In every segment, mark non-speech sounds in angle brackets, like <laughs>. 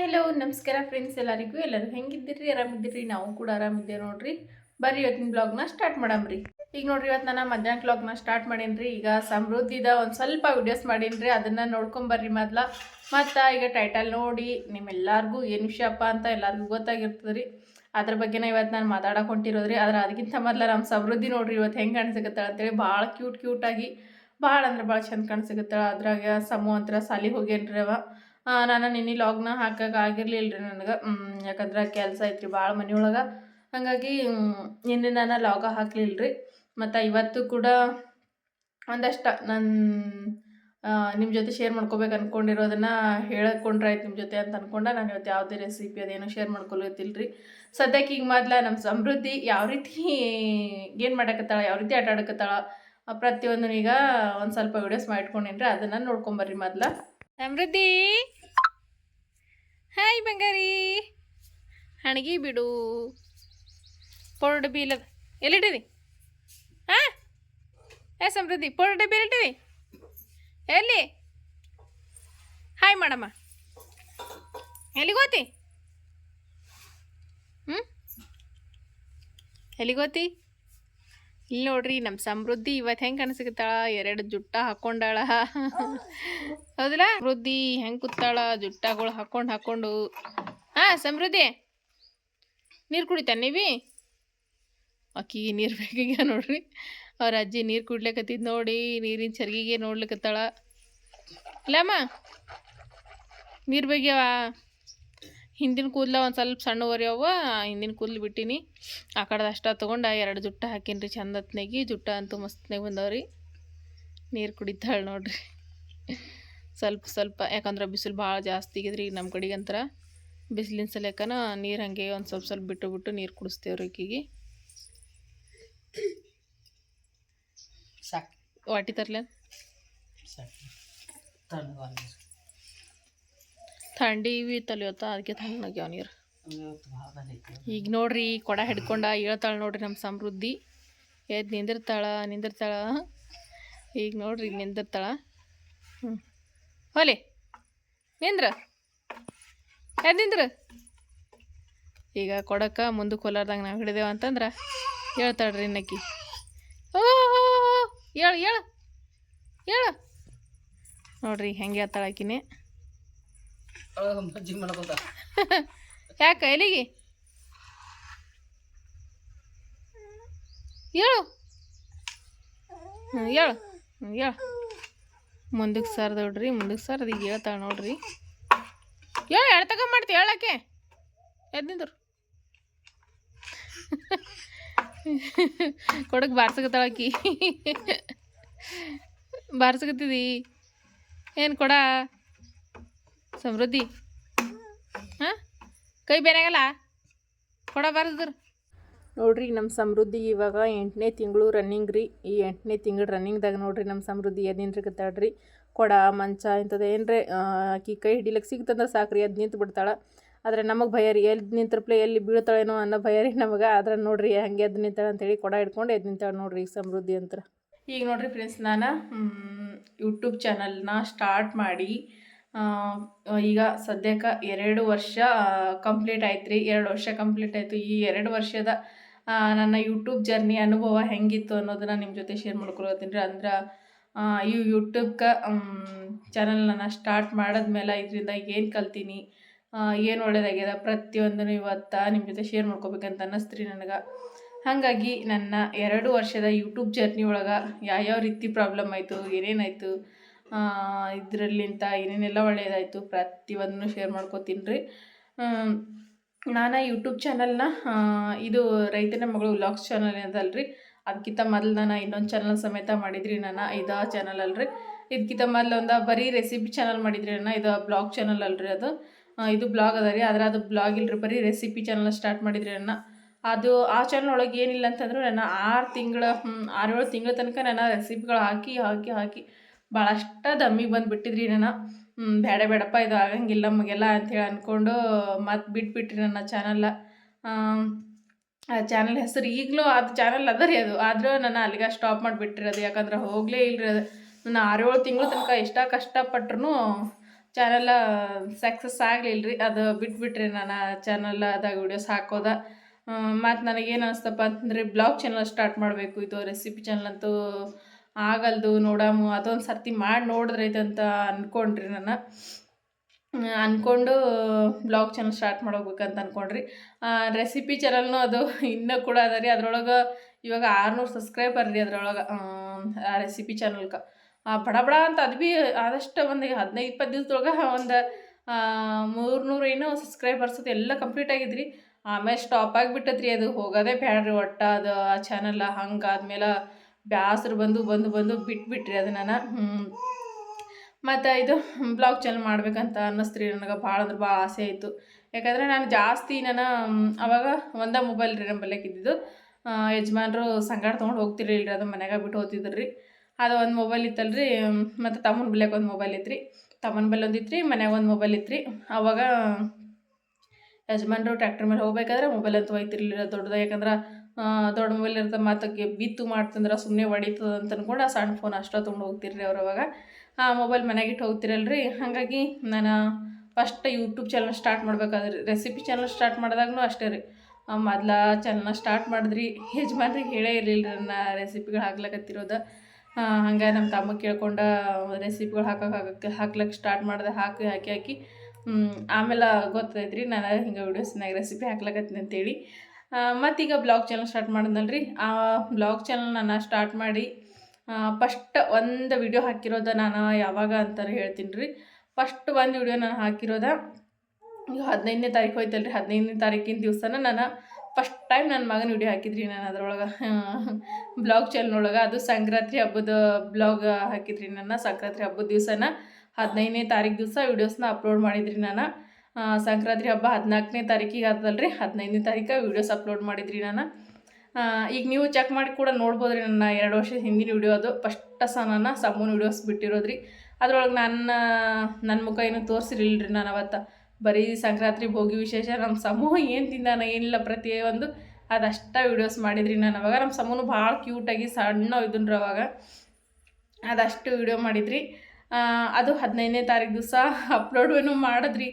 Hi hello ನಮಸ್ಕಾರ friends ಎಲ್ಲರಿಗೂ. ಎಲ್ಲರೂ ಹೆಂಗಿದ್ದೀರಿ? ಆರಾಮಿದ್ದೀರಿ? ನಾವು ಕೂಡ ಆರಾಮಿದ್ದೇವೆ ನೋಡ್ರಿ. ಬರ್ರಿ ಇವತ್ತಿನ ಬ್ಲಾಗ್ನ ಸ್ಟಾರ್ಟ್ ಮಾಡಮ್ರಿ ಈಗ ನೋಡ್ರಿ ಇವತ್ತು ನಾನು ಮಧ್ಯಾಹ್ನ ಬ್ಲಾಗ್ನ ಸ್ಟಾರ್ಟ್ ಮಾಡೀನಿ ಈಗ ಸಮೃದ್ಧಿದ ಒಂದು ಸ್ವಲ್ಪ ವಿಡಿಯೋಸ್ ಮಾಡೀನಿ ಅದನ್ನು ನೋಡ್ಕೊಂಬರ್ರಿ ಮೊದ್ಲ. ಮತ್ತು ಈಗ ಟೈಟಲ್ ನೋಡಿ, ನಿಮ್ಮೆಲ್ಲರಿಗೂ ಏನು ವಿಷಯಪ್ಪ ಅಂತ ಎಲ್ಲರಿಗೂ ಗೊತ್ತಾಗಿರ್ತದೆ ರೀ. ಅದ್ರ ಬಗ್ಗೆನೇ ಇವತ್ತು ನಾನು ಮಾತಾಡಕ್ಕೆ ಹೊಂಟಿರೋದ್ರಿ ಆದ್ರೆ ಅದಕ್ಕಿಂತ ಮೊದಲ ನಮ್ಮ ಸಮೃದ್ಧಿ ನೋಡ್ರಿ ಇವತ್ತು ಹೆಂಗೆ ಕಾಣಿಸಕತ್ತಾಳ ಅಂತೇಳಿ ಭಾಳ ಕ್ಯೂಟ್ ಕ್ಯೂಟಾಗಿ ಭಾಳ ಅಂದ್ರೆ ಭಾಳ ಚಂದ ಕಾಣಿಸಕತ್ತಾಳ. ಅದ್ರಾಗ ಸಮೂಹ ಅಂತರ ಸಾಲಿ ಹೋಗ್ಯನ್ರಿ ಅವ. ನಾನು ನಿನ್ನೆ ಲಾಗ್ನ ಹಾಕಕ್ಕೆ ಆಗಿರ್ಲಿಲ್ಲ ರೀ ನನಗೆ. ಯಾಕಂದ್ರೆ ಕೆಲಸ ಐತ್ರಿ ಭಾಳ ಮನೆಯೊಳಗೆ. ಹಾಗಾಗಿ ನಿನ್ನೆ ನಾನು ಲಾಗ ಹಾಕಲಿಲ್ಲ ರೀ ಮತ್ತು ಇವತ್ತು ಕೂಡ ಒಂದಷ್ಟು ನನ್ನ ನಿಮ್ಮ ಜೊತೆ ಶೇರ್ ಮಾಡ್ಕೋಬೇಕು ಅಂದ್ಕೊಂಡಿರೋದನ್ನು ಹೇಳ್ಕೊಂಡ್ರೆ ಆಯ್ತು ನಿಮ್ಮ ಜೊತೆ ಅಂತ ಅನ್ಕೊಂಡೆ ನಾನು ಇವತ್ತು ಯಾವುದೇ ರೆಸಿಪಿ ಅದೇನು ಶೇರ್ ಮಾಡ್ಕೊಳತ್ತಿಲ್ಲ ರೀ ಸದ್ಯಕ್ಕೆ ಈಗ ಮೊದ್ಲ ನಮ್ಮ ಸಮೃದ್ಧಿ ಯಾವ ರೀತಿ ಏನು ಮಾಡಕತ್ತಾಳ, ಯಾವ ರೀತಿ ಆಟ ಆಡಕತ್ತಾಳ ಈಗ ಒಂದು ಸ್ವಲ್ಪ ವಿಡಿಯೋಸ್ ಮಾಡಿಟ್ಕೊಂಡೇನ್ರಿ ಅದನ್ನು ನೋಡ್ಕೊಂಬರ್ರಿ ಮೊದ್ಲ. ಸಮೃದ್ಧಿ! ಬಂಗಾರಿ? ಹಣಗಿ ಬಿಡು. ಪೌಡರ್ ಡಬ್ಬಿ ಇಲ್ಲ ಎಲ್ಲಿಟ್ಟಿರಿ ಹಾಂ ಏ ಸಮೃದ್ಧಿ, ಪೌಡರ್ ಡಬ್ಬಿ ಎಲ್ಲಿ? ಹಾಯ್ ಮಾಡಮ್ಮ. ಎಲ್ಲಿಗೋತಿ ಹ್ಞೂ ಎಲ್ಲಿಗೋತಿ ಇಲ್ಲಿ ನೋಡ್ರಿ ನಮ್ಮ ಸಮೃದ್ಧಿ ಇವತ್ತು ಹೆಂಗೆ ಕನಸಿಗತ್ತಾಳ ಎರಡು ಜುಟ್ಟ ಹಾಕೊಂಡಾಳ. ಹೌದಲ್ಲ? ಸಮೃದ್ಧಿ ಹೆಂಗೆ ಕೂತಾಳ? ಜುಟ್ಟಗಳು ಹಾಕೊಂಡು ಹಾಕೊಂಡು. ಹಾಂ, ಸಮೃದ್ಧಿ. ನೀರು ಕುಡಿತಾನೆ ನೀವಿ? ಅಕ್ಕಿಗೆ ನೀರು ಬೇಕೀಗ ನೋಡ್ರಿ. ಅವ್ರ ಅಜ್ಜಿ ನೀರು ಕುಡ್ಲಿಕತ್ತಿದ್ ನೋಡಿ, ನೀರಿನ ಚರ್ಗಿಗೆ ನೋಡ್ಲಿಕತ್ತಾಳ. ಇಲ್ಲಮ್ಮ ನೀರು ಬೇಗ್ಯಾವ? ಹಿಂದಿನ ಕೂದಲ ಒಂದು ಸ್ವಲ್ಪ ಸಣ್ಣ ಒರೆಯವ ಹಿಂದಿನ ಕೂದಲು ಬಿಟ್ಟಿನಿ. ಆ ಕಡೆದು ಅಷ್ಟ ತೊಗೊಂಡು ಎರಡು ಜುಟ್ಟ ಹಾಕೀನಿ ರೀ ಚಂದ ಹತ್ತನೇಗಿ ಜುಟ್ಟ ಅಂತೂ ಮಸ್ತ್ನಾಗ ಬಂದವ್ರಿ. ನೀರು ಕುಡಿತಾಳೆ ನೋಡ್ರಿ. ಸ್ವಲ್ಪ ಸ್ವಲ್ಪ ಯಾಕಂದ್ರೆ ಬಿಸಿಲು ಭಾಳ ಜಾಸ್ತಿ ಆಗಿದ್ರಿ ನಮ್ಮ ಕಡೆಗಂತರ. ಬಿಸಿಲಿನ ಸಲಕನ ನೀರು ಹಂಗೆ ಒಂದು ಸ್ವಲ್ಪ ಸ್ವಲ್ಪ ಬಿಟ್ಟು ಬಿಟ್ಟು ನೀರು ಕುಡಿಸ್ತೇವ್ರಿ ಈಕಿಗೆ. ಸಾಕು. ವಾಟಿ ತರ್ಲೆ ಸಾಕು. ತಣ್ಣಗಾಲ ಥಂಡಿ ಇವಿ ತಲಿಯೋತ ಅದಕ್ಕೆ ತಣ್ಣಗ್ಯಾವ ನೀರು. ಈಗ ನೋಡ್ರಿ ಕೊಡ ಹಿಡ್ಕೊಂಡ ಹೇಳ್ತಾಳೆ ನೋಡ್ರಿ ನಮ್ಮ ಸಮೃದ್ಧಿ. ಎದ್ದು ನಿಂದಿರ್ತಾಳ ನಿಂದಿರ್ತಾಳ. ಈಗ ನೋಡ್ರಿ ಈಗ ನಿಂದಿರ್ತಾಳ. ಹ್ಞೂ ಹೊಲಿ. ನಿಂದ್ರ? ಎದ್ದು ನಿಂದ್ರ? ಈಗ ಕೊಡಕ್ಕೆ ಮುಂದಕ್ಕೆ ಕೋಲಾರ್ದಂಗೆ ನಾವು ಹಿಡಿದೇವ ಅಂತಂದ್ರೆ ಹೇಳ್ತಾಳ್ರಿ ನಕ್ಕಿ ಓ ಹೇಳು ಹೇಳು ಹೇಳು. ನೋಡ್ರಿ ಹೆಂಗೆ ಹೇಳ್ತಾಳ ಆಕಿನೇ ಅವಾಗ ಮಜ್ಜಿ ಮಾಡ್ಕೋತ <laughs> ಯಾಕೆ, ಎಲ್ಲಿಗೆ? ಹೇಳು. ಹೇಳು. ಹೇಳು. ಮುಂದಕ್ಕೆ ಸರ್ದು ನೋಡ್ರಿ ಮುಂದಕ್ಕೆ ಸರ್ದು ಈಗ ಹೇಳ್ತಾಳೆ ನೋಡ್ರಿ. ಹೇಳು ಎಡ್ತಕ ಮಾಡ್ತಿ, ಹೇಳಕ್ಕೆ. ಎದ್ನಿಂದ್ರು <laughs> ಕೊಡಕ್ಕೆ ಬಾರ್ಸಕತ್ತಾಳಕಿ <laughs> ಬಾರ್ಸಕತ್ತಿದಿ. ಏನು ಕೊಡ? ಸಮೃದ್ಧಿ. ಹಾಂ? ಕೈ ಬೇರೆಗಲ್ಲ? ಕೊಡ ಬಾರದ್ರ. ನೋಡ್ರಿ ನಮ್ಮ ಸಮೃದ್ಧಿ ಇವಾಗ ಎಂಟನೇ ತಿಂಗಳು ರನ್ನಿಂಗ್ ರೀ. ಈ ಎಂಟನೇ ತಿಂಗಳು ರನ್ನಿಂಗ್ದಾಗ ನೋಡ್ರಿ ನಮ್ಮ ಸಮೃದ್ಧಿ ಎದ್ದು ಕತ್ತಾಡ್ರಿ ಕೊಡ ಮಂಚ ಇಂಥದ್ದು ಏನ್ರಿ ಆಕಿ ಕೈ ಹಿಡಿಲಕ್ಕೆ ಸಾಕು ಸಾಕ್ರಿ ಅದು ನಿಂತು ಬಿಡ್ತಾಳೆ. ಆದರೆ ನಮಗೆ ಭಯ ರೀ ಎಲ್ಲಿ ನಿಂತ್ರಪ್ಲೆ ಎಲ್ಲಿ ಬೀಳ್ತಾಳೇನೋ ಅನ್ನೋ ಭಯ ರೀ ನಮಗೆ. ಆದ್ರೆ ನೋಡ್ರಿ ಹಂಗೆ ಅದು ನಿಂತಾಳೆ ಅಂತೇಳಿ ಕೊಡ ಹಿಡ್ಕೊಂಡು ಎದ್ದು ನಿಂತಾಳೆ ನೋಡ್ರಿ ಈಗ ಸಮೃದ್ಧಿ ಅಂತ ಈಗ ನೋಡ್ರಿ ಫ್ರೆಂಡ್ಸ್ ನಾನು ಯೂಟ್ಯೂಬ್ ಚಾನಲ್ನ ಸ್ಟಾರ್ಟ್ ಮಾಡಿ ಈಗ ಸದ್ಯಕ್ಕೆ ಎರಡು ವರ್ಷ ಕಂಪ್ಲೀಟ್ ಆಯ್ತು ರೀ ಎರಡು ವರ್ಷ ಕಂಪ್ಲೀಟ್ ಆಯಿತು. ಈ ಎರಡು ವರ್ಷದ ನನ್ನ ಯೂಟ್ಯೂಬ್ ಜರ್ನಿ ಅನುಭವ ಹೆಂಗಿತ್ತು ಅನ್ನೋದನ್ನ ನಿಮ್ಮ ಜೊತೆ ಶೇರ್ ಮಾಡ್ಕೊಳತ್ತೀನಿ ರೀ. ಅಂದ್ರೆ ಈ ಯೂಟ್ಯೂಬ್ಗೆ ಚಾನಲ್ ನಾನು ಸ್ಟಾರ್ಟ್ ಮಾಡಿದ್ಮೇಲೆ ಇದರಿಂದ ಏನು ಕಲ್ತೀನಿ ಏನು ಒಳ್ಳೇದಾಗ್ಯದ ಪ್ರತಿಯೊಂದನ್ನು ಇವತ್ತು ನಿಮ್ಮ ಜೊತೆ ಶೇರ್ ಮಾಡ್ಕೋಬೇಕಂತ ಅನ್ನಿಸ್ತು ರೀ ನನಗೆ. ಹಾಗಾಗಿ ನನ್ನ ಎರಡು ವರ್ಷದ ಯೂಟ್ಯೂಬ್ ಜರ್ನಿ ಒಳಗೆ ಯಾವ್ಯಾವ ರೀತಿ ಪ್ರಾಬ್ಲಮ್ ಆಯಿತು, ಏನೇನಾಯಿತು ಇದರಲ್ಲಿಂತ ಏನೇನೆಲ್ಲ ಒಳ್ಳೆಯದಾಯಿತು ಪ್ರತಿಯೊಂದನ್ನು ಶೇರ್ ಮಾಡ್ಕೋತೀನಿ ರೀ. ನಾನು ಯೂಟ್ಯೂಬ್ ಚಾನಲ್ನ ಇದು ರೈತನ ಮಗಳು ವ್ಲಾಗ್ಸ್ ಚಾನಲ್ ಏನದಲ್ರಿ. ಅದಕ್ಕಿಂತ ಮೊದಲು ನಾನು ಇನ್ನೊಂದು ಚಾನಲ್ ಸಮೇತ ಮಾಡಿದ್ರಿ ನಾನು ಇದಾ ಚಾನಲ್ ಅಲ್ರಿ. ಇದಕ್ಕಿಂತ ಮೊದಲು ಒಂದು ಬರೀ ರೆಸಿಪಿ ಚಾನಲ್ ಮಾಡಿದ್ರಿ ನಾನು, ಇದು ಬ್ಲಾಗ್ ಚಾನಲ್ ಅಲ್ರಿ ಅದು. ಇದು ಬ್ಲಾಗ್ ಅದ ರೀ, ಆದರೆ ಅದು ಬ್ಲಾಗ್ ಇಲ್ರಿ, ಬರೀ ರೆಸಿಪಿ ಚಾನಲ್ ಸ್ಟಾರ್ಟ್ ಮಾಡಿದ್ರಿ ನನ್ನ ಅದು ಆ ಚಾನಲ್ ಒಳಗೆ ಏನಿಲ್ಲ ಅಂತಂದ್ರೆ ನಾನು ಆರು ತಿಂಗಳ ಆರೇಳು ತಿಂಗಳ ತನಕ ನಾನು ರೆಸಿಪಿಗಳು ಹಾಕಿ ಹಾಕಿ ಹಾಕಿ ಭಾಳಷ್ಟ ದಮ್ಮಿಗೆ ಬಂದು ಬಿಟ್ಟಿದ್ರಿ ನಾನು ಬೇಡ ಬೇಡಪ್ಪ ಇದು ಆಗಂಗಿಲ್ಲ ನಮಗೆಲ್ಲ ಅಂಥೇಳಿ ಅಂದ್ಕೊಂಡು ಮತ್ತೆ ಬಿಟ್ಬಿಟ್ರಿ ನನ್ನ ಚಾನಲ್ಲ ಆ ಚಾನಲ್ ಹೆಸರು ಈಗಲೂ ಅದು ಚಾನಲ್ ಅದ ರೀ ಅದು. ಆದರೂ ನಾನು ಅಲ್ಲಿಗೆ ಸ್ಟಾಪ್ ಮಾಡಿಬಿಟ್ಟಿರೋದು ಯಾಕಂದ್ರೆ ಹೋಗಲೇ ಇಲ್ಲರಿ ಅದು. ನಾನು ಆರೇಳು ತಿಂಗಳು ತನಕ ಎಷ್ಟ ಕಷ್ಟಪಟ್ರು ಚಾನಲ್ಲ ಸಕ್ಸಸ್ ಆಗಲಿಲ್ಲ ರೀ ಅದು ಬಿಟ್ಬಿಟ್ರಿ ನಾನು ಚಾನಲ್ ಅದಾಗ ವಿಡಿಯೋಸ್ ಹಾಕೋದ. ಮತ್ತು ನನಗೇನು ಅನಿಸ್ತಪ್ಪ ಅಂತಂದರೆ ಬ್ಲಾಗ್ ಚಾನಲ್ ಸ್ಟಾರ್ಟ್ ಮಾಡಬೇಕು. ಇದು ರೆಸಿಪಿ ಚಾನಲ್ ಅಂತೂ ಆಗಲ್ದು ನೋಡಾಮು ಅದೊಂದು ಸರ್ತಿ ಮಾಡಿ ನೋಡಿದ್ರೈತೆ ಅಂತ ಅಂದ್ಕೊಂಡ್ರಿ ನಾನು ಅಂದ್ಕೊಂಡು ಬ್ಲಾಗ್ ಚಾನಲ್ ಸ್ಟಾರ್ಟ್ ಮಾಡೋಗ್ಬೇಕಂತ ಅಂದ್ಕೊಂಡ್ರಿ ರೆಸಿಪಿ ಚಾನಲ್ನು ಅದು ಇನ್ನೂ ಕೂಡ ಅದ ರೀ. ಅದ್ರೊಳಗೆ ಇವಾಗ ಆರುನೂರು ಸಬ್ಸ್ಕ್ರೈಬರ್ ರೀ ಅದ್ರೊಳಗೆ, ಆ ರೆಸಿಪಿ ಚಾನಲ್ಗೆ ಬಡ ಬಡ ಅಂತ ಅದು ಭೀ ಆದಷ್ಟು ಒಂದು ಹದಿನೈದು, ಇಪ್ಪತ್ತು ದಿವಸದೊಳಗೆ ಒಂದು ಮೂರ್ನೂರು ಏನೋ ಸಬ್ಸ್ಕ್ರೈಬರ್ಸ್ ಅದು ಎಲ್ಲ ಕಂಪ್ಲೀಟ್ ಆಗಿದ್ರಿ. ಆಮೇಲೆ ಸ್ಟಾಪ್ ಆಗಿಬಿಟ್ಟದ್ರಿ ಅದು. ಹೋಗೋದೇ ಬ್ಯಾಡ್ರಿ ಒಟ್ಟು ಅದು ಆ ಚಾನಲ್ ಹಂಗೆ ಆದ್ಮೇಲೆ ಬ್ಯಾಸ್ರು ಬಂದು ಬಂದು ಬಂದು ಬಿಟ್ಬಿಟ್ರಿ ಅದನ್ನ. ನಾನು ಮತ್ತು ಇದು ಬ್ಲಾಗ್ ಚಾನಲ್ ಮಾಡ್ಬೇಕಂತ ಅನ್ನಿಸ್ತ್ರಿ ನನಗೆ ಭಾಳ ಅಂದ್ರೆ ಭಾಳ ಆಸೆ ಆಯಿತು. ಯಾಕಂದರೆ ನಾನು ಜಾಸ್ತಿ ನಾನು ಅವಾಗ ಒಂದೇ ಮೊಬೈಲ್ ರೀ ಬಲ್ಯಕ್ಕೆ ಇದ್ದಿದ್ದು. ಯಜಮಾನರು ಸಂಗಾಟ ತೊಗೊಂಡು ಹೋಗ್ತಿರ್ಲಿಲ್ಲ ರೀ ಅದು ಮನೆಯಾಗ ಬಿಟ್ಟು ಹೋಗ್ತಿದ್ರು ರೀ ಅದು ಒಂದು ಮೊಬೈಲ್ ಇತ್ತಲ್ರಿ ಮತ್ತು ತಮ್ಮನ ಬಲ್ಯಾಕ ಒಂದು ಮೊಬೈಲ್ ಇತ್ತು ರೀ ತಮ್ಮನ ಬಲ್ಲಿ ಒಂದು ಇತ್ತು ರೀ ಮನ್ಯಾಗ ಒಂದು ಮೊಬೈಲ್ ಇತ್ತು ರೀ ಅವಾಗ ಯಜಮಾನ್ರು ಟ್ರ್ಯಾಕ್ಟರ್ ಮೇಲೆ ಹೋಗ್ಬೇಕಾದ್ರೆ ಮೊಬೈಲ್ ಅಂತ ಒಯ್ತಿರ್ಲಿಲ್ಲ ದೊಡ್ಡದು. ಯಾಕಂದ್ರೆ ದೊಡ್ಡ ಮೊಬೈಲ್ ಇರ್ತದೆ ಮಾತಕ್ಕೆ ಬಿತ್ತು ಮಾಡ್ತಂದ್ರೆ ಸುಮ್ಮನೆ ಹೊಡಿತದ ಅಂತ ಅನ್ಕೊಂಡು ಆ ಸಣ್ಣ ಫೋನ್ ಅಷ್ಟೇ ತೊಗೊಂಡು ಹೋಗ್ತಿರ್ರಿ ಅವ್ರು ಅವಾಗ. ಆ ಮೊಬೈಲ್ ಮನೆಗೆ ಇಟ್ಟು ಹೋಗ್ತಿರಲ್ರಿ. ಹಾಗಾಗಿ ನಾನು ಫಸ್ಟ್ ಯೂಟ್ಯೂಬ್ ಚಾನಲ್ ಸ್ಟಾರ್ಟ್ ಮಾಡ್ಬೇಕಾದ್ರೆ ರೆಸಿಪಿ ಚಾನಲ್ ಸ್ಟಾರ್ಟ್ ಮಾಡಿದಾಗೂ ಅಷ್ಟೇ ರೀ. ಮೊದ್ಲ ಚಾನಲ್ನ ಸ್ಟಾರ್ಟ್ ಮಾಡಿದ್ರಿ. ಯಜಮಾನ್ರಿಗೆ ಹೇಳೇ ಇರಲಿಲ್ಲ ರೀ ನನ್ನ ರೆಸಿಪಿಗಳು ಹಾಕ್ಲಕತ್ತಿರೋದು. ಹಂಗೆ ನಮ್ಮ ತಮ್ಮ ಕೇಳ್ಕೊಂಡು ರೆಸಿಪಿಗಳು ಹಾಕಕ್ಕೆ ಹಾಕಕ್ಕೆ ಹಾಕ್ಲಕ್ಕೆ ಸ್ಟಾರ್ಟ್ ಮಾಡಿದೆ, ಹಾಕಿ ಹಾಕಿ ಹಾಕಿ. ಆಮೇಲೆ ಗೊತ್ತೈತ್ರಿ ನಾನು ಹಿಂಗೆ ವೀಡಿಯೋಸ್ನಾಗ ರೆಸಿಪಿ ಹಾಕ್ಲಕತ್ತೀನಿ ಅಂತೇಳಿ. ಮತ್ತೀಗ ಬ್ಲಾಗ್ ಚಾನಲ್ ಸ್ಟಾರ್ಟ್ ಮಾಡಿದ್ನಲ್ರಿ. ಆ ಬ್ಲಾಗ್ ಚಾನಲ್ ನಾನು ಸ್ಟಾರ್ಟ್ ಮಾಡಿ ಫಸ್ಟ್ ಒಂದು ವಿಡಿಯೋ ಹಾಕಿರೋದ ನಾನು ಯಾವಾಗ ಅಂತಾರೆ ಹೇಳ್ತೀನಿ ರೀ ಫಸ್ಟ್ ಒಂದು ವಿಡಿಯೋ ನಾನು ಹಾಕಿರೋದ, ಈಗ ಹದಿನೈದನೇ ತಾರೀಕು ಹೋಯ್ತಲ್ರಿ. ಹದಿನೈದನೇ ತಾರೀಕಿನ ದಿವಸನ ನಾನು ಫಸ್ಟ್ ಟೈಮ್ ನನ್ನ ಮಗನ ವಿಡಿಯೋ ಹಾಕಿದ್ರಿ ನಾನು ಅದರೊಳಗೆ. ಬ್ಲಾಗ್ ಚಾನಲ್ನೊಳಗೆ ಅದು ಸಂಕ್ರಾಂತಿ ಹಬ್ಬದ ಬ್ಲಾಗ್ ಹಾಕಿದ್ರಿ ನನ್ನ ಸಂಕ್ರಾಂತಿ ಹಬ್ಬದ ದಿವಸನ. ಹದಿನೈದನೇ ತಾರೀಕು ದಿವಸ ವೀಡಿಯೋಸ್ನ ಅಪ್ಲೋಡ್ ಮಾಡಿದ್ರಿ ನಾನು. ಸಂಕ್ರಾಂತಿ ಹಬ್ಬ ಹದಿನಾಲ್ಕನೇ ತಾರೀಕಿಗೆ ಆದಲ್ರಿ ಹದಿನೈದನೇ ತಾರೀಕು ವೀಡಿಯೋಸ್ ಅಪ್ಲೋಡ್ ಮಾಡಿದ್ರಿ ನಾನು. ಈಗ ನೀವು ಚೆಕ್ ಮಾಡಿ ಕೂಡ ನೋಡ್ಬೋದು ರೀ ನನ್ನ ಎರಡು ವರ್ಷದ ಹಿಂದಿನ ವಿಡಿಯೋ ಅದು. ಫಸ್ಟ್ ಸಹ ನಾನು ಸಮ್ಮೂನ್ ವೀಡಿಯೋಸ್ ಬಿಟ್ಟಿರೋದ್ರಿ. ಅದ್ರೊಳಗೆ ನನ್ನ ನನ್ನ ಮುಖ ಏನು ತೋರಿಸಿರಲಿಲ್ಲ ರೀ ನಾನು ಅವತ್ತು. ಬರೀ ಸಂಕ್ರಾಂತಿ ಭೋಗಿ ವಿಶೇಷ, ನಮ್ಮ ಸಮೂಹ ಏನು ತಿಂದಾನ ಏನಿಲ್ಲ ಪ್ರತಿಯೊಂದು ಅದಷ್ಟ ವೀಡಿಯೋಸ್ ಮಾಡಿದ್ರಿ ನಾನು. ಅವಾಗ ನಮ್ಮ ಸಮೂನು ಭಾಳ ಕ್ಯೂಟಾಗಿ ಸಣ್ಣ ಇದನ್ರಿ ಅವಾಗ. ಅದಷ್ಟು ವಿಡಿಯೋ ಮಾಡಿದ್ರಿ. ಅದು ಹದಿನೈದನೇ ತಾರೀಕು ದಿವಸ ಅಪ್ಲೋಡ್ನು ಮಾಡಿದ್ರಿ.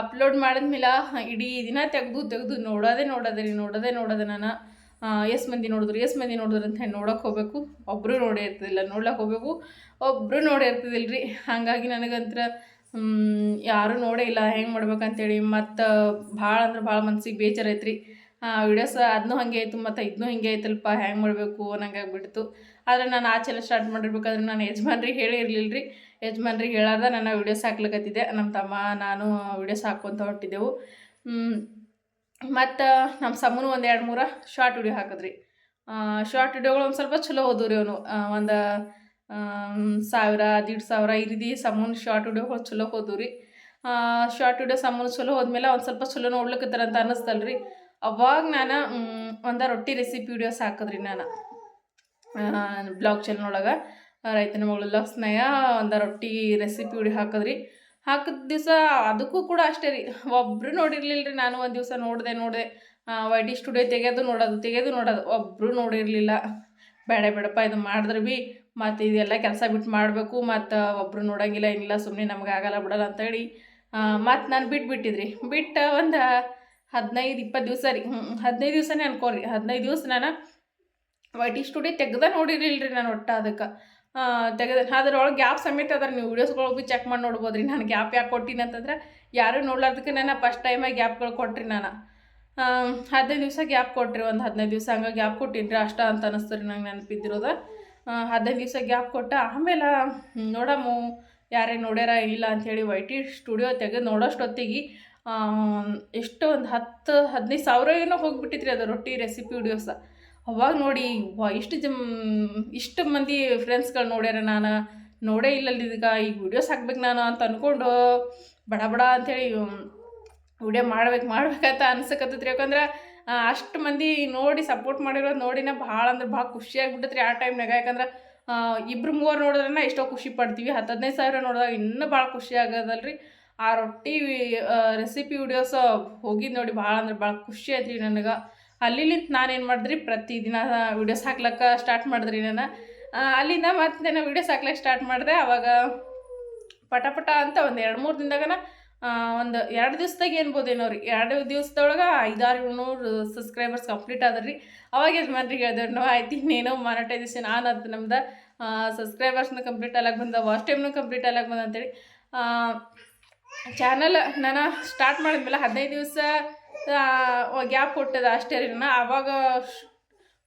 ಅಪ್ಲೋಡ್ ಮಾಡಿದ್ಮೇಲೆ ಇಡೀ ದಿನ ತೆಗೆದು ತೆಗೆದು ನೋಡೋದೇ ನೋಡೋದೇ ರೀ, ನೋಡೋದೇ ನೋಡೋದೆ ನಾನು. ಎಷ್ಟು ಮಂದಿ ನೋಡಿದ್ರು, ಎಷ್ಟು ಮಂದಿ ನೋಡಿದ್ರು ಅಂತ ಹೇಳಿ ನೋಡೋಕೆ ಹೋಗಬೇಕು. ಒಬ್ಬರು ನೋಡೇ ಇರ್ತಿದ್ದಿಲ್ಲ ನೋಡ್ಲಕ್ಕೆ ಹೋಗ್ಬೇಕು. ಒಬ್ಬರು ನೋಡೇ ಇರ್ತಿದಿಲ್ಲ ರೀ. ಹಾಗಾಗಿ ನನಗಂತ್ರ ಯಾರೂ ನೋಡೇ ಇಲ್ಲ, ಹೆಂಗೆ ಮಾಡ್ಬೇಕಂತೇಳಿ ಮತ್ತು ಭಾಳ ಅಂದ್ರೆ ಭಾಳ ಮನ್ಸಿಗೆ ಬೇಜಾರೈತ್ರಿ ವಿಡಿಯೋಸ್ ಅದನ್ನೂ ಹಾಗೆ ಆಯಿತು, ಮತ್ತು ಇದನ್ನೂ ಹಿಂಗೆ ಆಯ್ತಲ್ಪ, ಹೆಂಗೆ ಮಾಡಬೇಕು ನಂಗೆ ಆದರೆ ನಾನು ಆ ಚಾನಲ್ ಸ್ಟಾರ್ಟ್ ಮಾಡಿರ್ಬೇಕಾದ್ರೆ ನಾನು ಯಜಮಾನ್ರಿಗೆ ಹೇಳಿರಲಿಲ್ಲ ರೀ ಯಜಮಾನ್ರಿಗೆ ಹೇಳಾರ್ದ ನಾನು ವೀಡಿಯೋಸ್ ಹಾಕ್ಲಿಕ್ಕತ್ತಿದ್ದೆ ನಮ್ಮ ತಮ್ಮ, ನಾನು ವೀಡಿಯೋಸ್ ಹಾಕ್ಕೊತ ಹೊಂಟಿದ್ದೆವು. ಮತ್ತು ನಮ್ಮ ಸಮ್ಮನು ಒಂದು ಎರಡು ಮೂರು ಶಾರ್ಟ್ ವಿಡಿಯೋ ಹಾಕಿದ್ರಿ. ಶಾರ್ಟ್ ವಿಡಿಯೋಗಳು ಒಂದು ಸ್ವಲ್ಪ ಚಲೋ ಹೋದವು ರೀ ಅವನು ಒಂದು ಸಾವಿರ, ದೀಡ್ ಸಾವಿರ ಈ ರೀತಿ ಸಮ್ಮನ್ ಶಾರ್ಟ್ ವಿಡಿಯೋಗಳು ಚಲೋ ರೀ ಶಾರ್ಟ್ ವಿಡಿಯೋ ಸಮ್ಮನ್ ಚಲೋ ಹೋದ್ಮೇಲೆ ಒಂದು ಸ್ವಲ್ಪ ಚಲೋ ಅಂತ ಅನ್ನಿಸ್ತಲ್ರಿ. ಅವಾಗ ನಾನು ಒಂದು ರೊಟ್ಟಿ ರೆಸಿಪಿ ವಿಡಿಯೋಸ್ ಹಾಕಿದ್ರಿ ನಾನು. ಬ್ಲಾಗ್ ಚಾನಲ್ ಒಳಗೆ. ರೈತನ ಮಗಳೆಲ್ಲ ಸ್ನೇಹ, ಒಂದು ರೊಟ್ಟಿ ರೆಸಿಪಿ ಹುಡಿ ಹಾಕಿದ್ರಿ. ಹಾಕಿದ ದಿವಸ ಅದಕ್ಕೂ ಕೂಡ ಅಷ್ಟೇ ರೀ. ಒಬ್ಬರು ನೋಡಿರಲಿಲ್ಲ ರೀ ನಾನು ಒಂದು ದಿವಸ ನೋಡಿದೆ ನೋಡಿದೆ. ವೈಟಿ ಸ್ಟುಡಿಯೋ ತೆಗೆಯೋದು ನೋಡೋದು ತೆಗೆಯೋದು ನೋಡೋದು. ಒಬ್ಬರು ನೋಡಿರಲಿಲ್ಲ. ಬೇಡ, ಬೇಡಪ್ಪ, ಇದು ಮಾಡಿದ್ರೆ ಭೀ ಮತ್ತು ಇದೆಲ್ಲ ಕೆಲಸ ಬಿಟ್ಟು ಮಾಡಬೇಕು, ಮತ್ತು ಒಬ್ಬರು ನೋಡೋಂಗಿಲ್ಲ, ಏನಿಲ್ಲ ಸುಮ್ಮನೆ ನಮ್ಗೆ ಆಗಲ್ಲ ಬಿಡಲ್ಲ ಅಂತೇಳಿ ಮತ್ತು ನಾನು ಬಿಟ್ಬಿಟ್ಟಿದ್ರಿ ಬಿಟ್ಟು ಒಂದು ಹದಿನೈದು, ಇಪ್ಪತ್ತು ದಿವಸ ರೀ. ಹದಿನೈದು ದಿವಸನೇ ಅನ್ಕೋರಿ. ಹದಿನೈದು ದಿವಸ ನಾನು ವೈಟಿ ಸ್ಟುಡಿಯೋ ತೆಗ್ದ ನೋಡಿರಲಿಲ್ಲ ರೀ ನಾನು ಒಟ್ಟು ಅದಕ್ಕೆ. ತೆಗೆದ ಅದರೊಳಗೆ ಗ್ಯಾಪ್ ಸಮೇತ ಅದ್ರ. ನೀವು ವೀಡಿಯೋಸ್ಗಳು ಭೀ ಚೆಕ್ ಮಾಡಿ ನೋಡ್ಬೋದು ರೀ ನಾನು ಗ್ಯಾಪ್ ಯಾಕೆ ಕೊಟ್ಟಿನಿ ಅಂತಂದ್ರೆ ಯಾರು ನೋಡ್ಲಾರ್ದಕ್ಕೆ ನಾನು ಫಸ್ಟ್ ಟೈಮಾಗಿ ಗ್ಯಾಪ್ಗಳು ಕೊಟ್ರಿ ನಾನು. ಹದಿನೈದು ದಿವಸ ಗ್ಯಾಪ್ ಕೊಟ್ರಿ, ಒಂದು ಹದಿನೈದು ದಿವಸ ಹಂಗೆ ಗ್ಯಾಪ್ ಕೊಟ್ಟಿನ್ರಿ. ಅಷ್ಟ ಅಂತ ಅನಿಸ್ತು ರೀ ನಂಗೆ ನೆನಪಿದ್ದಿರೋದು. ಹದಿನೈದು ದಿವಸ ಗ್ಯಾಪ್ ಕೊಟ್ಟ ಆಮೇಲೆ ನೋಡಮ್ಮು, ಯಾರೇ ನೋಡ್ಯಾರ ಇಲ್ಲ ಅಂಥೇಳಿ ವೈಟಿ ಸ್ಟುಡಿಯೋ ತೆಗೆದು ನೋಡೋಷ್ಟೊತ್ತಿಗೆ ಎಷ್ಟು ಒಂದು ಹತ್ತು ಹದಿನೈದು ಸಾವಿರ ಏನೋ ಹೋಗಿಬಿಟ್ಟಿತ್ರಿ ಅದು ರೊಟ್ಟಿ ರೆಸಿಪಿ ವಿಡಿಯೋಸ ಅವಾಗ ನೋಡಿ, ವಾ, ಇಷ್ಟು ಜಮ್, ಇಷ್ಟು ಮಂದಿ ಫ್ರೆಂಡ್ಸ್ಗಳು ನೋಡ್ಯಾರ ನಾನು. ನೋಡೇ ಇದಕ್ಕೆ ಈಗ ವಿಡಿಯೋಸ್ ಹಾಕ್ಬೇಕು ನಾನು ಅಂತ ಅಂದ್ಕೊಂಡು ಬಡ ಬಡ ಅಂಥೇಳಿ ವಿಡಿಯೋ ಮಾಡ್ಬೇಕು, ಮಾಡ್ಬೇಕಂತ ಅನ್ಸಕತ್ತೈತ್ರಿ ಯಾಕಂದ್ರೆ ಅಷ್ಟು ಮಂದಿ ನೋಡಿ ಸಪೋರ್ಟ್ ಮಾಡಿರೋದು ನೋಡಿನ ಭಾಳ ಅಂದ್ರೆ ಭಾಳ ಖುಷಿ ಆಗ್ಬಿಟ್ಟೈತ್ರಿ ಆ ಟೈಮ್ನಾಗ ಯಾಕಂದ್ರೆ ಇಬ್ಬರು ಮೂವರು ನೋಡಿದ್ರೆ ಎಷ್ಟೋ ಖುಷಿ ಪಡ್ತೀವಿ. ಹತ್ತು ಹದಿನೈದು ಸಾವಿರ ನೋಡಿದಾಗ ಇನ್ನೂ ಭಾಳ ಖುಷಿ ಆಗೋದಲ್ರಿ. ಆ ರೊಟ್ಟಿ ರೆಸಿಪಿ ವಿಡಿಯೋಸ್ ಹೋಗಿದ್ದು ನೋಡಿ ಭಾಳ ಅಂದ್ರೆ ಭಾಳ ಖುಷಿ ಆಯ್ತು ನನಗೆ. ಅಲ್ಲಿಲಿಂತ ನಾನೇನು ಮಾಡಿದ್ರಿ? ಪ್ರತಿದಿನ ವೀಡಿಯೋಸ್ ಹಾಕ್ಲಕ್ಕ ಸ್ಟಾರ್ಟ್ ಮಾಡಿದ್ರಿ ನಾನು? ಅಲ್ಲಿಂದ ಮತ್ತೆ ನಾನು ವೀಡಿಯೋಸ್ ಹಾಕ್ಲಕ್ಕೆ ಸ್ಟಾರ್ಟ್ ಮಾಡಿದೆ, ಅವಾಗ ಪಟ ಪಟ ಅಂತ ಒಂದು ಎರಡು ಮೂರು ದಿನದಾಗನ ಒಂದು ಎರಡು ದಿವ್ಸದಾಗ ಏನ್ಬೋದೇನೋ ರೀ. ಎರಡು ದಿವಸದೊಳಗೆ ಐದಾರು ಏಳ್ನೂರು ಸಬ್ಸ್ಕ್ರೈಬರ್ಸ್ ಕಂಪ್ಲೀಟ್ ಆದ್ರಿ ಅವಾಗ ಯಜಮಾನ್ರಿಗೆ ಹೇಳಿದ್ರು ನಾವು ಆಯ್ತು, ಇನ್ನೇನೋ ಮಾನಿಟೈಸೇಷನ್ ಆನ್ ಆಯ್ತು ನಮ್ದು. ಸಬ್ಸ್ಕ್ರೈಬರ್ಸ್ನ ಕಂಪ್ಲೀಟ್ ಆಗಕ್ಕೆ ಬಂದ ವಾಚ್ ಟೈಮ್ನು ಕಂಪ್ಲೀಟ್ ಆಗಕ್ಕೆ ಬಂದ ಅಂತೇಳಿ. ಚಾನಲ್ ನಾನು ಸ್ಟಾರ್ಟ್ ಮಾಡಿದ್ಮೇಲೆ ಹದಿನೈದು ದಿವಸ ಗ್ಯಾಪ್ ಕೊಟ್ಟದ ಅಷ್ಟೇ ರೀ ನಾನು ಆವಾಗ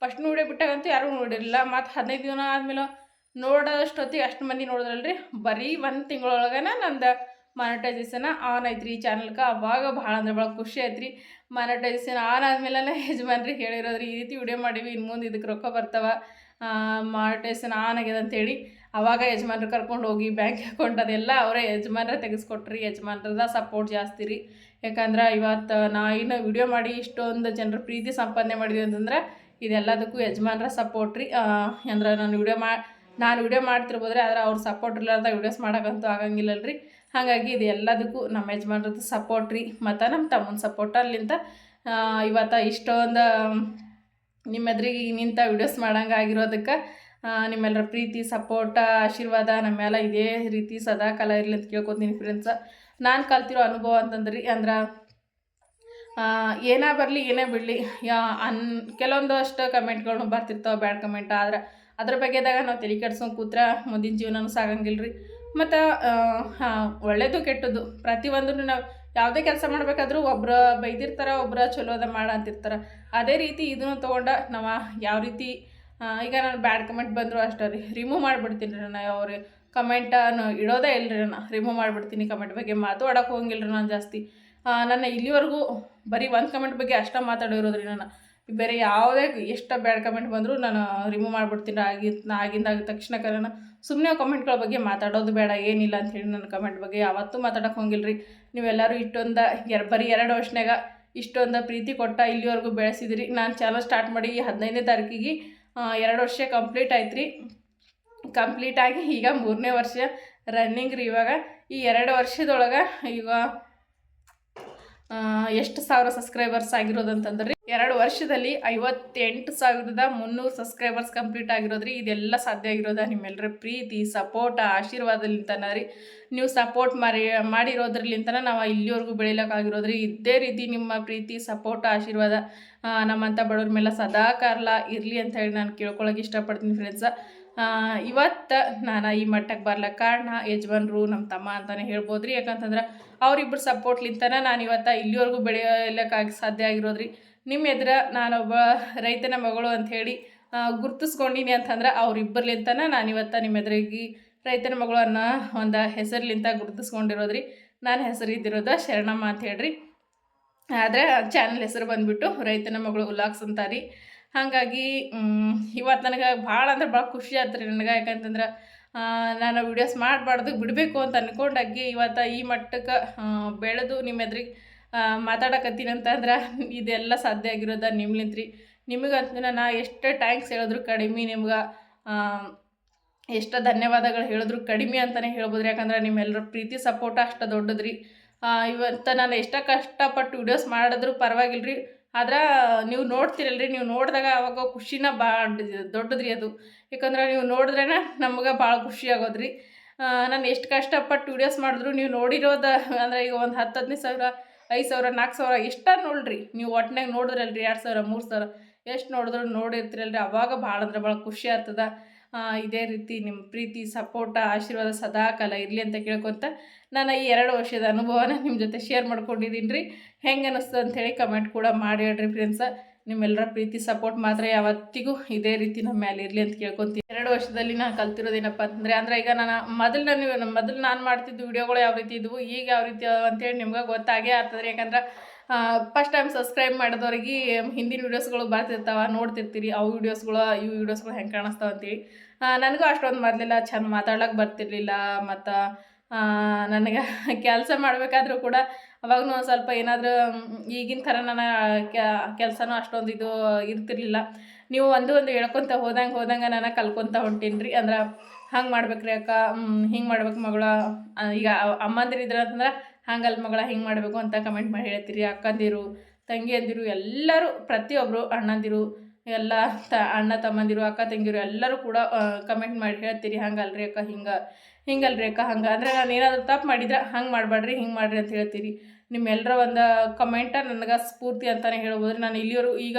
ಫಸ್ಟ್ ನೋಡಿ ಬಿಟ್ಟಾಗಂತೂ ಯಾರೂ ನೋಡಿರಲಿಲ್ಲ. ಮತ್ತು ಹದಿನೈದು ದಿನ ಆದಮೇಲೆ ನೋಡೋಷ್ಟೊತ್ತಿಗೆ ಅಷ್ಟು ಮಂದಿ ನೋಡಿದ್ರಲ್ರಿ. ಬರೀ ಒಂದು ತಿಂಗಳೊಳಗನ ನಂದು ಮಾನಿಟೈಸೇಷನ್ ಆನ್ ಐತ್ರಿ ಈ ಚಾನಲ್ಗೆ ಅವಾಗ ಭಾಳ ಅಂದ್ರೆ ಭಾಳ ಖುಷಿ ಐತ್ರಿ. ಮಾನಿಟೈಸೇಷನ್ ಆನ್ ಆದಮೇಲೆ ಯಜಮಾನ್ರಿಗೆ ಹೇಳಿರೋದ್ರಿ, ಈ ರೀತಿ ವಿಡಿಯೋ ಮಾಡೀವಿ ಇನ್ನು ಮುಂದೆ ಇದಕ್ಕೆ ರೊಕ್ಕ ಬರ್ತಾವ. ಮಾನಿಟೈಸೇಷನ್ ಆನ್ ಆಗ್ಯದ ಅಂತೇಳಿ. ಅವಾಗ ಯಜಮಾನ್ರು ಕರ್ಕೊಂಡು ಹೋಗಿ ಬ್ಯಾಂಕ್ ಅಕೌಂಟ್ ಅದೆಲ್ಲ ಅವರೇ ಯಜಮಾನ್ರೆ ತೆಗೆಸ್ಕೊಟ್ರಿ. ಯಜಮಾನ್ರದ ಸಪೋರ್ಟ್ ಜಾಸ್ತಿ ರೀ. ಯಾಕಂದ್ರೆ ಇವತ್ತು ನಾ ಇನ್ನು ವಿಡಿಯೋ ಮಾಡಿ ಇಷ್ಟೊಂದು ಜನರ ಪ್ರೀತಿ ಸಂಪಾದನೆ ಮಾಡಿದ್ವಿ ಅಂತಂದ್ರೆ ಇದೆಲ್ಲದಕ್ಕೂ ಯಜಮಾನ್ರ ಸಪೋರ್ಟ್ ರೀ. ಅಂದ್ರೆ ನಾನು ವಿಡಿಯೋ ಮಾ, ನಾನು ವಿಡಿಯೋ ಮಾಡ್ತಿರ್ಬೋದ್ರಿ, ಆದರೆ ಅವ್ರ ಸಪೋರ್ಟ್ ಇರ್ಲಾರ್ದ ವಿಡಿಯೋಸ್ ಮಾಡೋಕ್ಕಂತೂ ಆಗಂಗಿಲ್ಲಲ್ರಿ. ಹಾಗಾಗಿ ಇದು ಎಲ್ಲದಕ್ಕೂ ನಮ್ಮ ಯಜಮಾನ್ರದ್ದು ಸಪೋರ್ಟ್ ರೀ. ಮತ್ತು ನಮ್ಮ ತಮ್ಮನ ಸಪೋರ್ಟ್ ಅಲ್ಲಿಂದ ಇವತ್ತು ಇಷ್ಟೊಂದು ನಿಮ್ಮ ಎದುರಿಗೆ ನಿಂತ ವಿಡಿಯೋಸ್ ಮಾಡಂಗೆ ಆಗಿರೋದಕ್ಕೆ ನಿಮ್ಮೆಲ್ಲರ ಪ್ರೀತಿ ಸಪೋರ್ಟ ಆಶೀರ್ವಾದ ನಮ್ಮೆಲ್ಲ ಇದೇ ರೀತಿ ಸದಾ ಕಾಲ ಇರಲಿ ಅಂತ ಕೇಳ್ಕೊತೀನಿ ಫ್ರೆಂಡ್ಸ ನಾನು ಕಲ್ತಿರೋ ಅನುಭವ ಅಂತಂದ್ರಿ ಅಂದ್ರೆ ಏನೇ ಬರಲಿ ಏನೇ ಬಿಡಲಿ, ಯಾ, ಅನ್, ಕೆಲವೊಂದು ಅಷ್ಟು ಕಮೆಂಟ್ಗಳು ಬರ್ತಿರ್ತಾವೆ, ಬ್ಯಾಡ್ ಕಮೆಂಟ್, ಆದ್ರೆ ಅದ್ರ ಬಗ್ಗೆದಾಗ ನಾವು ತಲೆ ಕೆಡ್ಸೋ ಕೂತ್ರೆ ಮುಂದಿನ ಜೀವನನೂ ಸಾಗಂಗಿಲ್ಲರಿ ಮತ್ತು ಒಳ್ಳೇದು ಕೆಟ್ಟದ್ದು, ಪ್ರತಿಯೊಂದನ್ನು ನಾವು ಯಾವುದೇ ಕೆಲಸ ಮಾಡಬೇಕಾದ್ರೂ ಒಬ್ರು ಬೈದಿರ್ತಾರೆ, ಒಬ್ರು ಚಲೋದ ಮಾಡ ಅಂತಿರ್ತಾರೆ. ಅದೇ ರೀತಿ ಇದನ್ನು ತೊಗೊಂಡು ನಾವು ಯಾವ ರೀತಿ ಈಗ ನಾನು ಬ್ಯಾಡ್ ಕಮೆಂಟ್ ಬಂದರೂ ಅಷ್ಟೇ ರೀ, ರಿಮೂವ್ ಮಾಡಿಬಿಡ್ತೀನಿ ರೀ ನಾನು ಅವ್ರಿಗೆ. ಕಮೆಂಟನ್ನು ಇಡೋದೇ ಇಲ್ಲ ರೀ ನಾನು. ರಿಮೂವ್ ಮಾಡಿಬಿಡ್ತೀನಿ ಕಮೆಂಟ್ ಬಗ್ಗೆ. ಮಾತಾಡೋಕೆ ಹೋಗಿಲ್ಲ ರೀ ನಾನು ಜಾಸ್ತಿ. ನನ್ನ ಇಲ್ಲಿವರೆಗೂ ಬರೀ ಒಂದು ಕಮೆಂಟ್ ಬಗ್ಗೆ ಅಷ್ಟೇ ಮಾತಾಡಿರೋದ್ರಿ ನಾನು. ಬೇರೆ ಯಾವುದೇ ಎಷ್ಟು ಬ್ಯಾಡ್ ಕಮೆಂಟ್ ಬಂದರೂ ನಾನು ರಿಮೂವ್ ಮಾಡಿಬಿಡ್ತೀನಿ. ಆಗಿ ಆಗಿಂದ ತಕ್ಷಣಕ್ಕೆ ನಾನು ಸುಮ್ಮನೆ ಕಮೆಂಟ್ಗಳ ಬಗ್ಗೆ ಮಾತಾಡೋದು ಬೇಡ. ಏನಿಲ್ಲ ಅಂತ ಹೇಳಿ ನನ್ನ ಕಮೆಂಟ್ ಬಗ್ಗೆ ಯಾವತ್ತೂ ಮಾತಾಡೋಕೆ ರೀ ನೀವೆಲ್ಲರೂ ಇಷ್ಟೊಂದು ಎರ್, ಬರೀ ಎರಡು ವರ್ಷನಾಗ ಇಷ್ಟೊಂದು ಪ್ರೀತಿ ಕೊಟ್ಟ ಇಲ್ಲಿವರೆಗೂ ಬೆಳೆಸಿದಿರಿ. ನಾನು ಚಾನಲ್ ಸ್ಟಾರ್ಟ್ ಮಾಡಿ ಹದಿನೈದನೇ ತಾರೀಕಿಗೆ ಎರಡು ವರ್ಷ ಕಂಪ್ಲೀಟ್ ಆಯ್ತು ರೀ ಕಂಪ್ಲೀಟ್ ಆಗಿ ಈಗ ಮೂರನೇ ವರ್ಷ ರನ್ನಿಂಗ್ ರೀ ಇವಾಗ. ಈ ಎರಡು ವರ್ಷದೊಳಗೆ ಈಗ ಎಷ್ಟು ಸಾವಿರ ಸಬ್ಸ್ಕ್ರೈಬರ್ಸ್ ಆಗಿರೋದು ಅಂತಂದ್ರೆ ಎರಡು ವರ್ಷದಲ್ಲಿ ಐವತ್ತೆಂಟು ಸಾವಿರದ ಮುನ್ನೂರು ಸಬ್ಸ್ಕ್ರೈಬರ್ಸ್ ಕಂಪ್ಲೀಟ್ ಆಗಿರೋದ್ರಿ. ಇದೆಲ್ಲ ಸಾಧ್ಯ ಆಗಿರೋದ ನಿಮ್ಮೆಲ್ಲರ ಪ್ರೀತಿ ಸಪೋರ್ಟ್ ಆಶೀರ್ವಾದಲಿಂತನ ರೀ. ನೀವು ಸಪೋರ್ಟ್ ಮಾಡಿ, ಮಾಡಿರೋದ್ರಲಿಂತನ ನಾವು ಇಲ್ಲಿವರೆಗೂ ಬೆಳಿಲಕ್ಕಾಗಿರೋದ್ರಿ. ಇದೇ ರೀತಿ ನಿಮ್ಮ ಪ್ರೀತಿ ಸಪೋರ್ಟ್ ಆಶೀರ್ವಾದ ನಮ್ಮಂಥ ಬಡವ್ರ ಮೇಲೆ ಸದಾ ಕಾಲ ಇರಲಿ ಅಂತ ಹೇಳಿ ನಾನು ಕೇಳ್ಕೊಳಕ್ಕೆ ಇಷ್ಟಪಡ್ತೀನಿ ಫ್ರೆಂಡ್ಸ ಇವತ್ತು ನಾನು ಈ ಮಟ್ಟಕ್ಕೆ ಬರ್ಲಿಕ್ಕೆ ಕಾರಣ ಯಜಮಾನ್ರು ನಮ್ಮ ತಮ್ಮ ಅಂತಲೇ ಹೇಳ್ಬೋದು ರೀ ಯಾಕಂತಂದ್ರೆ ಅವರಿಬ್ಬರು ಸಪೋರ್ಟ್ಲಿಂತನ ನಾನು ಇವತ್ತು ಇಲ್ಲಿವರೆಗೂ ಬೆಳೆಯಲಿಕ್ಕಾಗಿ ಸಾಧ್ಯ ಆಗಿರೋದ್ರಿ. ನಿಮ್ಮ ಎದುರ ನಾನೊಬ್ಬ ರೈತನ ಮಗಳು ಅಂಥೇಳಿ ಗುರ್ತಿಸ್ಕೊಂಡಿನಿ ಅಂತಂದ್ರೆ ಅವರಿಬ್ಬರ್ಲಿಂತನ ನಾನು ಇವತ್ತು ನಿಮ್ಮ ಎದುರಿಗೆ ರೈತನ ಮಗಳು ಅನ್ನೋ ಒಂದು ಹೆಸರ್ಲಿಂತ ಗುರ್ತಿಸ್ಕೊಂಡಿರೋದ್ರಿ. ನಾನು ಹೆಸರು ಇದ್ದಿರೋದು ಶರಣಮ್ಮ ಅಂತ ಹೇಳ್ರಿ. ಆದರೆ ಚಾನಲ್ ಹೆಸರು ಬಂದುಬಿಟ್ಟು ರೈತನ ಮಗಳು ಉಲ್ಲಾಕ್ಸ್ ಅಂತಾರಿ. ರೀ ಹಾಗಾಗಿ ಇವತ್ತು ನನಗೆ ಭಾಳ ಅಂದ್ರೆ ಭಾಳ ಖುಷಿ ಆಯ್ತು ರೀ ನನಗೆ. ಯಾಕಂತಂದ್ರೆ ನಾನು ವಿಡಿಯೋಸ್ ಮಾಡಬಾರ್ದು, ಬಿಡಬೇಕು ಅಂತ ಅಂದ್ಕೊಂಡಾಗಿ ಇವತ್ತು ಈ ಮಟ್ಟಕ್ಕೆ ಬೆಳೆದು ನಿಮ್ಮ ಎದ್ರಿಗೆ ಮಾತಾಡಕತ್ತೀನಿ ಅಂತಂದ್ರೆ ಇದೆಲ್ಲ ಸಾಧ್ಯ ಆಗಿರೋದ ನಿಮ್ಲಿಂತ್ರಿ. ನಿಮಗಂತೂ ನಾನು ಎಷ್ಟು ಟ್ಯಾಂಕ್ಸ್ ಹೇಳಿದ್ರು ಕಡಿಮೆ ನಿಮ್ಗೆ ಎಷ್ಟು ಧನ್ಯವಾದಗಳು ಹೇಳಿದ್ರು ಕಡಿಮೆ ಅಂತಲೇ ಹೇಳ್ಬೋದು ರೀ ಯಾಕಂದ್ರೆ ನಿಮ್ಮೆಲ್ಲರ ಪ್ರೀತಿ ಸಪೋರ್ಟ್ ಅಷ್ಟು ದೊಡ್ಡದ್ರಿ. ಇವತ್ತು ನಾನು ಎಷ್ಟೋ ಕಷ್ಟಪಟ್ಟು ವಿಡಿಯೋಸ್ ಮಾಡಿದ್ರು ಪರವಾಗಿಲ್ಲ ರೀ ಆದ್ರೆ ನೀವು ನೋಡ್ತಿರಲ್ರಿ, ನೀವು ನೋಡಿದಾಗ ಅವಾಗ ಖುಷಿನ ಭಾಳ ದೊಡ್ಡದ್ರಿ ಅದು. ಯಾಕಂದ್ರೆ ನೀವು ನೋಡಿದ್ರೇನ ನಮ್ಗೆ ಭಾಳ ಖುಷಿ ಆಗೋದ್ರಿ. ನಾನು ಎಷ್ಟು ಕಷ್ಟಪಟ್ಟು ವಿಡಿಯೋಸ್ ಮಾಡಿದ್ರು ನೀವು ನೋಡಿರೋದು ಅಂದರೆ ಈಗ ಒಂದು ಹತ್ತು ಹದಿನೈದು ಸಾವಿರ, ಐದು ಸಾವಿರ ನಾಲ್ಕು ಸಾವಿರ ಎಷ್ಟ ನೋಡ್ರಿ. ನೀವು ಒಟ್ಟಿನಾಗ ನೋಡಿದ್ರಲ್ರಿ ಎರಡು ಸಾವಿರ, ಮೂರು ಸಾವಿರ. ಎಷ್ಟು ನೋಡಿದ್ರು ನೋಡಿರ್ತೀರಲ್ರಿ. ಅವಾಗ ಭಾಳ ಅಂದ್ರೆ ಭಾಳ ಖುಷಿ ಆಗ್ತದ. ಇದೇ ರೀತಿ ನಿಮ್ಮ ಪ್ರೀತಿ, ಸಪೋರ್ಟ, ಆಶೀರ್ವಾದ ಸದಾಕಾಲ ಇರಲಿ ಅಂತ ಕೇಳ್ಕೊತ ನಾನು ಈ ಎರಡು ವರ್ಷದ ಅನುಭವನ ನಿಮ್ಮ ಜೊತೆ ಶೇರ್ ಮಾಡ್ಕೊಂಡಿದ್ದೀನಿ ರೀ ಹೆಂಗೆ ಅನ್ನಿಸ್ತದೆ ಅಂಥೇಳಿ ಕಮೆಂಟ್ ಕೂಡ ಮಾಡಿ ಹೇಳ್ರಿ ಫ್ರೆಂಡ್ಸ ನಿಮ್ಮೆಲ್ಲರ ಪ್ರೀತಿ ಸಪೋರ್ಟ್ ಮಾತ್ರ ಯಾವತ್ತಿಗೂ ಇದೇ ರೀತಿ ನಮ್ಮ ಮೇಲೆ ಇರಲಿ ಅಂತ ಕೇಳ್ಕೊತೀನಿ ಎರಡು ವರ್ಷದಲ್ಲಿ ನಾನು ಕಲ್ತಿರೋದೇನಪ್ಪ ಅಂತಂದರೆ ಅಂದರೆ ಈಗ ನಾನು ಮೊದಲು ನಾನು ಮೊದಲು ನಾನು ಮಾಡ್ತಿದ್ದು ವಿಡಿಯೋಗಳು ಯಾವ ರೀತಿ ಇದ್ವು, ಈಗ ಯಾವ ರೀತಿ ಅಂತೇಳಿ ನಿಮ್ಗೆ ಗೊತ್ತಾಗೇ ಆಗ್ತದೆ ಯಾಕಂದ್ರೆ ಫಸ್ಟ್ ಟೈಮ್ ಸಬ್ಸ್ಕ್ರೈಬ್ ಮಾಡಿದವ್ರಿಗೆ ಹಿಂದಿನ ವೀಡಿಯೋಸ್ಗಳು ಬರ್ತಿರ್ತಾವೆ, ನೋಡ್ತಿರ್ತೀರಿ. ಅವು ವೀಡಿಯೋಸ್ಗಳು ಇವು ವೀಡಿಯೋಸ್ಗಳು ಹೆಂಗೆ ಕಾಣಿಸ್ತಾವೆ ಅಂತೇಳಿ. ನನಗೂ ಅಷ್ಟೊಂದು ಮೊದಲೆಲ್ಲ ಚೆಂದ ಮಾತಾಡ್ಲಿಕ್ಕೆ ಬರ್ತಿರ್ಲಿಲ್ಲ. ಮತ್ತು ನನಗೆ <laughs> ಕೆಲಸ ಮಾಡಬೇಕಾದ್ರೂ ಕೂಡ ಅವಾಗೂ ಸ್ವಲ್ಪ ಏನಾದರೂ ಈಗಿನ ಥರ ನನ್ನ ಕೆಲಸನೂ ಅಷ್ಟೊಂದು ಇದು ಇರ್ತಿರ್ಲಿಲ್ಲ. ನೀವು ಒಂದು ಒಂದು ಹೇಳ್ಕೊತ ಹೋದಂಗೆ ಹೋದಂಗೆ ನಾನು ಕಲ್ಕೊತ ಹೊಂಟೀನಿ ರೀ ಅಂದ್ರೆ ಹಂಗೆ ಮಾಡ್ಬೇಕ್ರಿ ಅಕ್ಕ ಹಿಂಗೆ ಮಾಡ್ಬೇಕು ಮಗಳ. ಈಗ ಅಮ್ಮಂದಿರು ಇದ್ರೆ ಅಂತಂದ್ರೆ ಹಂಗಲ್ಲ ಮಗಳ, ಹಿಂಗೆ ಮಾಡಬೇಕು ಅಂತ ಕಮೆಂಟ್ ಮಾಡಿ ಹೇಳ್ತೀರಿ. ಅಕ್ಕಂದಿರು, ತಂಗಿಯಂದಿರು ಎಲ್ಲರೂ ಪ್ರತಿಯೊಬ್ಬರು ಅಣ್ಣಂದಿರು, ಎಲ್ಲ ತ, ಅಣ್ಣ ತಮ್ಮಂದಿರು, ಅಕ್ಕ ತಂಗಿರು ಎಲ್ಲರೂ ಕೂಡ ಕಮೆಂಟ್ ಮಾಡಿ ಹೇಳ್ತೀರಿ. ಹಂಗಲ್ರಿ ಅಕ್ಕ, ಹಿಂಗೆ. ಹಿಂಗಲ್ರಿ ಅಕ್ಕ, ಹಂಗೆ. ಅಂದರೆ ನಾನು ಏನಾದರೂ ತಪ್ಪು ಮಾಡಿದ್ರೆ ಹಂಗೆ ಮಾಡಬೇಡ್ರಿ ಹಿಂಗೆ ಮಾಡಿರಿ ಅಂತ ಹೇಳ್ತೀರಿ. ನಿಮ್ಮೆಲ್ಲರ ಒಂದು ಕಮೆಂಟ ನನಗೆ ಸ್ಫೂರ್ತಿ ಅಂತಲೇ ಹೇಳ್ಬೋದು ನಾನು ಇಲ್ಲಿಯವರು ಈಗ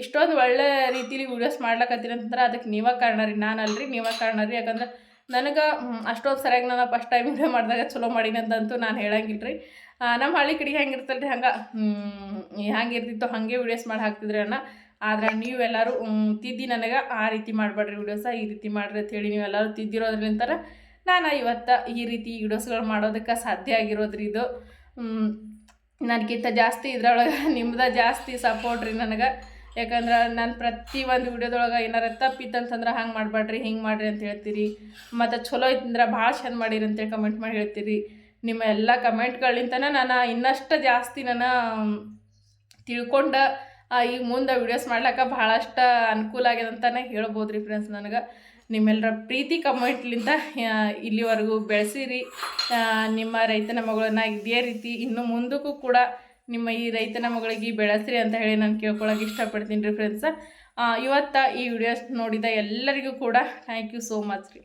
ಇಷ್ಟೊಂದು ಒಳ್ಳೆ ರೀತಿಲಿ ವೀಡಿಯೋಸ್ ಮಾಡ್ಲಕತ್ತೀನಿ ಅಂತಂದ್ರೆ ಅದಕ್ಕೆ ನೀವೇ ಕಾರಣ ರೀ. ನಾನು ಅಲ್ರಿ, ನೀವೇ ಕಾರಣ ರೀ. ಯಾಕಂದ್ರೆ ನನಗೆ ಅಷ್ಟೊಂದು ಸರಿಯಾಗಿ ನಾನು ಫಸ್ಟ್ ಟೈಮ್ ವಿಡಿಯೋ ಮಾಡಿದಾಗ ಚಲೋ ಮಾಡೀನಿ ಅಂತಂತೂ ನಾನು ಹೇಳಂಗಿಲ್ಲ ರೀ ನಮ್ಮ ಹಳ್ಳಿ ಕಡೆ ಹೆಂಗಿರ್ತಲ್ಲ ರೀ ಹಂಗೆ? ಹಂಗೆ ಇರ್ತಿತ್ತು ಹಾಗೆ ವೀಡಿಯೋಸ್ ಮಾಡಿ ಹಾಕ್ತಿದ್ರಿ ಅಣ್ಣ. ಆದ್ರೆ ನೀವೆಲ್ಲರೂ ತಿದ್ದಿ ನನಗೆ ಆ ರೀತಿ ಮಾಡಬೇಡ್ರಿ ವೀಡಿಯೋಸ ಈ ರೀತಿ ಮಾಡಿರಿ ಅಂತ ಹೇಳಿ ನೀವೆಲ್ಲರೂ ತಿದ್ದಿರೋದ್ರಿಂತ ನಾನು ಇವತ್ತು ಈ ರೀತಿ ವೀಡಿಯೋಸ್ಗಳು ಮಾಡೋದಕ್ಕೆ ಸಾಧ್ಯ ಆಗಿರೋದ್ರಿ ಇದು. ನನಗಿಂತ ಜಾಸ್ತಿ ಇದ್ರೊಳಗೆ <laughs> ನಿಮ್ದ ಜಾಸ್ತಿ ಸಪೋರ್ಟ್ ರೀ ನನಗೆ. ಯಾಕಂದ್ರೆ ನಾನು ಪ್ರತಿ ಒಂದು ವಿಡಿಯೋದೊಳಗೆ ಏನಾರ ತಪ್ಪಿತ್ತಂತಂದ್ರೆ ಹಂಗೆ ಮಾಡಬೇಡ್ರಿ ಹಿಂಗೆ ಮಾಡಿರಿ ಅಂತ ಹೇಳ್ತೀರಿ. ಮತ್ತು ಚಲೋ ಇತ್ತಂದ್ರೆ ಭಾಳ ಚೆಂದ ಮಾಡಿರಿ ಅಂತೇಳಿ ಕಮೆಂಟ್ ಮಾಡಿ ಹೇಳ್ತೀರಿ. ನಿಮ್ಮ ಎಲ್ಲ ಕಮೆಂಟ್ಗಳಿಂದನೇ ನಾನು ಇನ್ನಷ್ಟು ಜಾಸ್ತಿ ನಾನು ತಿಳ್ಕೊಂಡು ಈಗ ಮುಂದೆ ವಿಡಿಯೋಸ್ ಮಾಡ್ಲಿಕ್ಕೆ ಭಾಳಷ್ಟು ಅನುಕೂಲ ಆಗ್ಯದ ಅಂತಲೇ ಹೇಳ್ಬೋದು ರೀ ಫ್ರೆಂಡ್ಸ್ ನನಗೆ. ನಿಮ್ಮೆಲ್ಲರ ಪ್ರೀತಿ ಕಮೆಂಟ್ಲಿಂದ ಇಲ್ಲಿವರೆಗೂ ಬೆಳೆಸಿರಿ. ನಿಮ್ಮ ರೈತನ ಮಗಳನ್ನ ಇದೇ ರೀತಿ ಇನ್ನು ಮುಂದಕ್ಕೂ ಕೂಡ ನಿಮ್ಮ ಈ ರೈತನ ಮಗಳಿಗೆ ಬೆಳೆಸ್ರಿ ಅಂತ ಹೇಳಿ ನಾನು ಕೇಳ್ಕೊಳಕ್ಕೆ ಇಷ್ಟಪಡ್ತೀನಿ ರೀ ಫ್ರೆಂಡ್ಸ ಇವತ್ತು ಈ ವಿಡಿಯೋಸ್ ನೋಡಿದ ಎಲ್ಲರಿಗೂ ಕೂಡ ಥ್ಯಾಂಕ್ ಯು ಸೋ ಮಚ್ ರೀ.